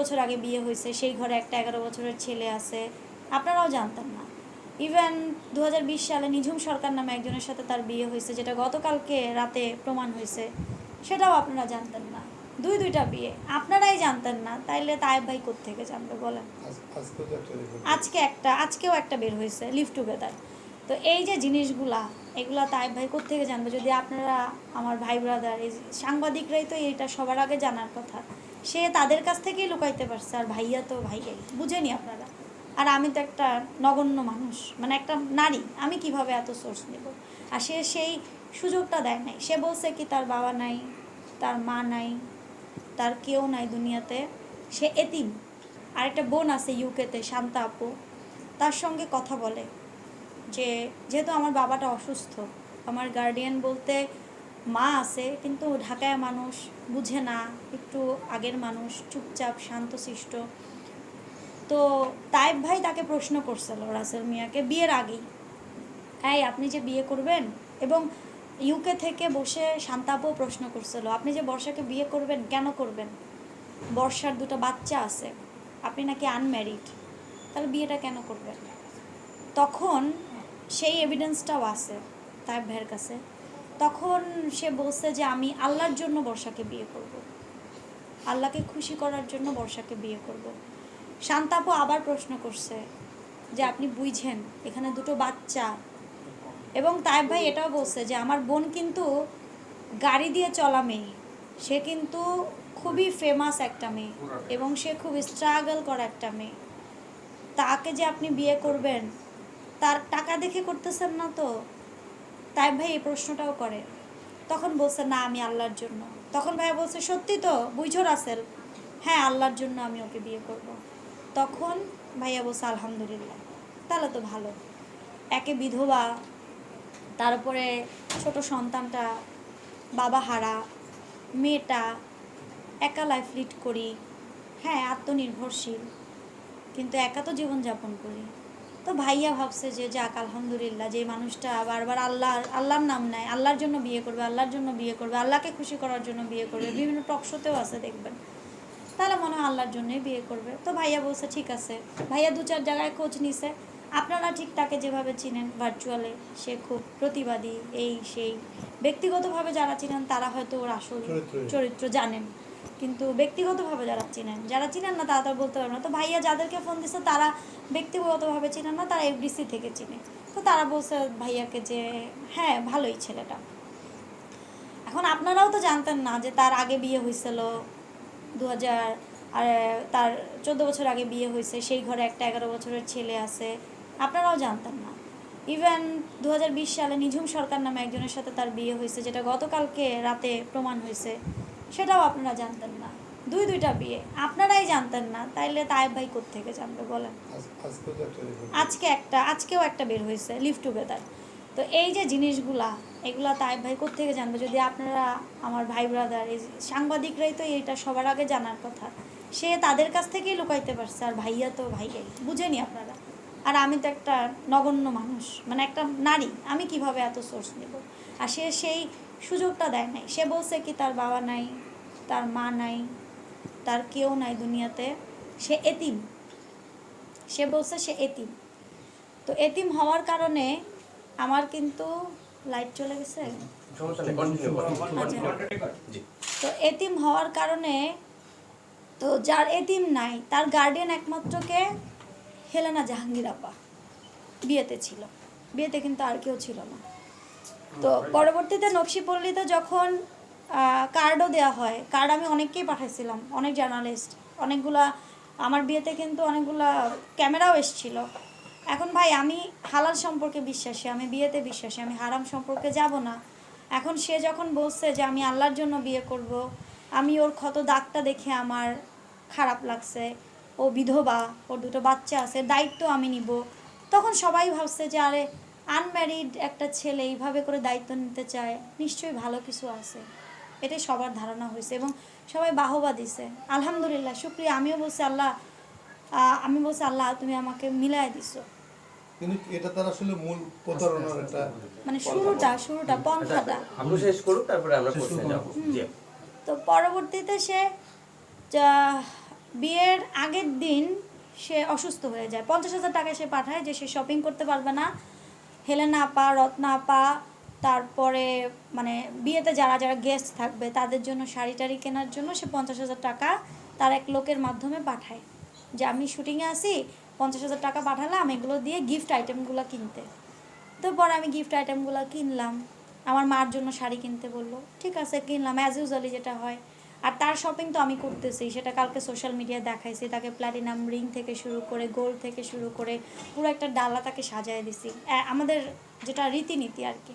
বছর আগে বিয়ে হয়েছে সেই ঘরে একটা এগারো বছরের ছেলে আছে। আপনারাও জানতেন না। ইভেন দু হাজার বিশ সালে নিঝুম সরকার নামে একজনের সাথে তার বিয়ে হয়েছে যেটা গতকালকে রাতে প্রমাণ হয়েছে সেটাও আপনারা জানতেন না। দুই দুইটা বিয়ে আপনারাই জানতেন না। তাইলে তায়েব ভাই থেকে জানবে বলেন? আজকে একটা আজকে একটা আজকেও একটা বের হয়েছে লিভ টুগেদার তো এই যে জিনিসগুলা এগুলা তাই ভাই থেকে জানবে? যদি আপনারা আমার ভাই ব্রাদার এই সাংবাদিকরাই তো এটা সবার আগে জানার কথা। সে তাদের কাছ থেকেই লুকাইতে পারছে, আর ভাইয়া তো ভাইয়াই বুঝেনি আপনারা। আর আমি তো একটা নগণ্য মানুষ মানে একটা নারী, আমি কীভাবে এত সোর্স নেব? আর সে সেই সুযোগটা দেয় নাই। সে বলছে কি, তার বাবা নাই, তার মা নাই, তার কেউ নাই দুনিয়াতে। সে এতিম। আর একটা বোন আছে ইউকেতে, শান্তা আপু। তার সঙ্গে কথা বলে যে, যেহেতু আমার বাবাটা অসুস্থ, আমার গার্ডিয়ান বলতে মা আছে, কিন্তু ঢাকায় মানুষ বুঝে না, একটু আগের মানুষ, চুপচাপ, শান্তশিষ্ট। তো তাইব ভাই তাকে প্রশ্ন করছিল রাসেল মিয়াকে বিয়ের আগেই। এই, আপনি যে বিয়ে করবেন? এবং ইউকে থেকে বসে শান্তাপও প্রশ্ন করছিল, আপনি যে বর্ষাকে বিয়ে করবেন, কেন করবেন? বর্ষার দুটো বাচ্চা আছে, আপনি নাকি আনম্যারিড, তাহলে বিয়েটা কেন করবেন? তখন সেই এভিডেন্সটাও আছে তার ভাইয়ের কাছে। তখন সে বলছে যে আমি আল্লাহর জন্য বর্ষাকে বিয়ে করব। আল্লাহকে খুশি করার জন্য বর্ষাকে বিয়ে করব। শান্তাপু আবার প্রশ্ন করছে যে আপনি বুঝছেন এখানে দুটো বাচ্চা এবং তাইব ভাই এটাও বলছে যে আমার বোন কিন্তু গাড়ি দিয়ে চলা মেয়ে সে কিন্তু খুবই ফেমাস একটা মেয়ে এবং সে খুব স্ট্রাগল করা একটা মেয়ে তাকে যে আপনি বিয়ে করবেন, তার টাকা দেখে করতেছেন না তো তাই ভাই এই প্রশ্নটাও করে। তখন বলছে, না, আমি আল্লাহর জন্য। তখন ভাই বলছে, সত্যি তো? বুঝো রাসেল? হ্যাঁ আল্লাহর জন্য আমি ওকে বিয়ে করব। তখন ভাইয়া বলছে, আলহামদুলিল্লাহ, তাহলে তো ভালো। একে বিধবা, তারপরে ছোট সন্তানটা, বাবা হারা, মেয়েটা, একা লাইফ লিড করি। হ্যাঁ আত্মনির্ভরশীল, কিন্তু একা তো জীবনযাপন করি। তো ভাইয়া ভাবছে যে যাক আলহামদুলিল্লাহ যে মানুষটা বারবার আল্লাহ আল্লাহর নাম নেয় আল্লাহর জন্য বিয়ে করবে আল্লাহর জন্য বিয়ে করবে আল্লাহকে খুশি করার জন্য বিয়ে করবে বিভিন্ন টকশোতেও আছে দেখবেন। তাহলে মনে হয় আল্লাহর জন্যই বিয়ে করবে। তো ভাইয়া বলছে ঠিক আছে। ভাইয়া দু চার জায়গায় খোঁজ নিছে। আপনারা ঠিক তাকে যেভাবে চিনেন ভার্চুয়ালে সে খুব প্রতিবাদী এই সেই। ব্যক্তিগতভাবে যারা চিনেন তারা হয়তো ওর আসল চরিত্র। চরিত্র জানেন। কিন্তু ব্যক্তিগতভাবে যারা চিনেন যারা চিনেন না তারা তো বলতে পারবে না। তো ভাইয়া যাদেরকে ফোন দিছে, তারা ব্যক্তিগতভাবে চিনেন না, তারা এফডিসি থেকে চিনে। তো তারা বলছে ভাইয়াকে যে হ্যাঁ ভালোই ছেলেটা। এখন আপনারাও তো জানতেন না যে তার আগে বিয়ে হয়েছিল দু হাজার আর তার চোদ্দ বছর আগে বিয়ে হয়েছে, সেই ঘরে একটা এগারো বছরের ছেলে আছে। আপনারাও জানতেন না। ইভেন দু হাজার বিশ সালে নিঝুম সরকার নামে একজনের সাথে তার বিয়ে হয়েছে, যেটা গতকালকে রাতে প্রমাণ হয়েছে। সেটাও আপনারা জানতেন না। দুই দুইটা বিয়ে। আপনারাই জানতেন না। তাইলে তায়েব ভাই থেকে জানবে বলেন? আজকে একটা আজকে একটা আজকেও একটা বের হয়েছে লিভ টুগেদার। তো এই যে জিনিসগুলা এগুলা তাই ভাই থেকে জানবে? যদি আপনারা আমার ভাই ব্রাদার এই সাংবাদিকরাই তো এটা সবার আগে জানার কথা। সে তাদের কাছ থেকেই লুকাইতে পারছে আর ভাইয়া তো ভাইয়াই বুঝেনি আপনারা? আর আমি তো একটা নগণ্য মানুষ মানে একটা নারী। আমি কীভাবে এত সোর্স নেব? আর সে সেই সুযোগটা দেয় নাই। সে বলছে কি তার বাবা নাই তার মা নাই তার কেউ নাই দুনিয়াতে। সে এতিম। সে বলছে সে এতিম। তো এতিম হওয়ার কারণে আমার কিন্তু লাইট চলে গেছে। আচ্ছা। তো এতিম হওয়ার কারণে তো যার এতিম নাই তার গার্ডিয়ান একমাত্রকে হেলেনা জাহাঙ্গীর আপা বিয়েতে ছিল। বিয়েতে কিন্তু আর কেউ ছিল না। তো পরবর্তীতে নকশিপল্লিতে যখন কার্ডও দেওয়া হয় কার্ড আমি অনেককেই পাঠাইছিলাম, অনেক জার্নালিস্ট অনেকগুলা, আমার বিয়েতে কিন্তু অনেকগুলা ক্যামেরাও এসেছিল। এখন ভাই আমি হালাল সম্পর্কে বিশ্বাসী, আমি বিয়েতে বিশ্বাসী, আমি হারাম সম্পর্কে যাব না। এখন সে যখন বলছে যে আমি আল্লাহর জন্য বিয়ে করব, আমি ওর ক্ষত দাগটা দেখে আমার খারাপ লাগছে, ও বিধবা, ওর দুটো বাচ্চা আছে, দায়িত্ব আমি নিব। তখন সবাই ভাবছে যে আরে আনম্যারিড একটা ছেলে এইভাবে করে দায়িত্ব নিতে চায় নিশ্চয়ই ভালো কিছু আছে। এটাই সবার ধারণা হয়েছে এবং সবাই বাহবা দিছে। আলহামদুলিল্লাহ শুক্রিয়া। আমিও বলছি আল্লাহ আমি বলছি আল্লাহ তুমি আমাকে মিলাই দিছো। কিন্তু এটা তার আসলে মূল প্রতারণার একটা মানে শুরুটা শুরুটা পন্থাটা। আপনি শেষ করুন তারপরে আমরা প্রশ্নে যাব তো পরবর্তীতে সে বিয়ের আগের দিন সে অসুস্থ হয়ে যায়। পঞ্চাশ হাজার টাকা সে পাঠায় যে সে শপিং করতে পারবে না। হেলেনা আপা রত্না আপা তারপরে মানে বিয়েতে যারা যারা গেস্ট থাকবে, তাদের জন্য শাড়ি টাড়ি কেনার জন্য সে পঞ্চাশ হাজার টাকা তার এক লোকের মাধ্যমে পাঠায়। যে আমি শুটিংয়ে আসি পঞ্চাশ হাজার টাকা পাঠালাম, এগুলো দিয়ে গিফট আইটেমগুলো কিনতে। তো পরে আমি গিফট আইটেমগুলো কিনলাম। আমার মার জন্য শাড়ি কিনতে বলল, ঠিক আছে, কিনলাম অ্যাজ ইউজুয়ালি যেটা হয়। আর তার শপিং তো আমি করতেছি। সেটা কালকে সোশ্যাল মিডিয়ায় দেখাইছি। তাকে প্ল্যাটিনাম রিং থেকে শুরু করে গোল্ড থেকে শুরু করে, পুরো একটা ডালা তাকে সাজায় দিছি। আমাদের যেটা রীতিনীতি আর কি।